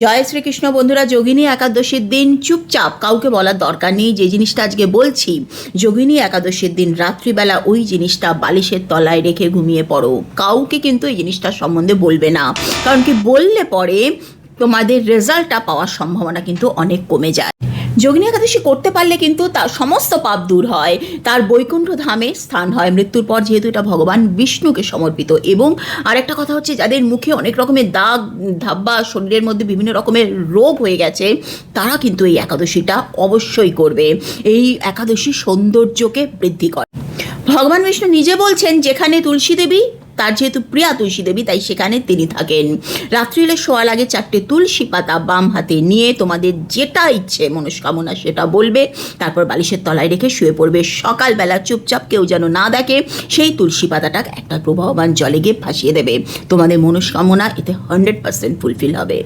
জয় শ্রীকৃষ্ণ বন্ধুরা, যোগিনী একাদশীর দিন চুপচাপ, কাউকে বলার দরকার নেই, যে জিনিসটা আজকে বলছি, যোগিনী একাদশীর দিন রাত্রিবেলা ওই জিনিসটা বালিশের তলায় রেখে ঘুমিয়ে পড়ো। কাউকে কিন্তু এই জিনিসটার সম্বন্ধে বলবে না। কারণ কি বললে পরে তোমাদের রেজাল্টটা পাওয়ার সম্ভাবনা কিন্তু অনেক কমে যায়। যোগিনী একাদশী করতে পারলে কিন্তু তার সমস্ত পাপ দূর হয়। তার বৈকুণ্ঠ ধামে স্থান হয়। মৃত্যুর পর যেহেতু এটা ভগবান বিষ্ণুকে সমর্পিত এবং আরেকটা কথা হচ্ছে যাদের মুখে অনেক রকমের দাগ, ধাব্বা, শরীরের মধ্যে বিভিন্ন রকমের রোগ হয়ে গেছে, তারা কিন্তু এই একাদশীটা অবশ্যই করবে। এই একাদশী সৌন্দর্যকে বৃদ্ধি করে। ভগবান বিষ্ণু নিজে বলছেন, যেখানে তুলসী দেবী, তার যেহেতু প্রিয়া তুলসী দেবী, তাই সেখানে তিনি থাকেন। রাত্রি রাত্রিলে শোয়ার আগে চারটে তুলসী পাতা বাম হাতে নিয়ে, তোমাদের যেটা ইচ্ছে, মনস্কামনা সেটা বলবে। তারপর বালিশের তলায় রেখে শুয়ে পড়বে। সকালবেলা চুপচাপ কেউ যেন না দেখে, সেই তুলসী পাতাটা একটা প্রবাহমান জলে গিয়ে ভাসিয়ে দেবে। তোমাদের মনস্কামনা এতে হান্ড্রেড পার্সেন্ট ফুলফিল হবে।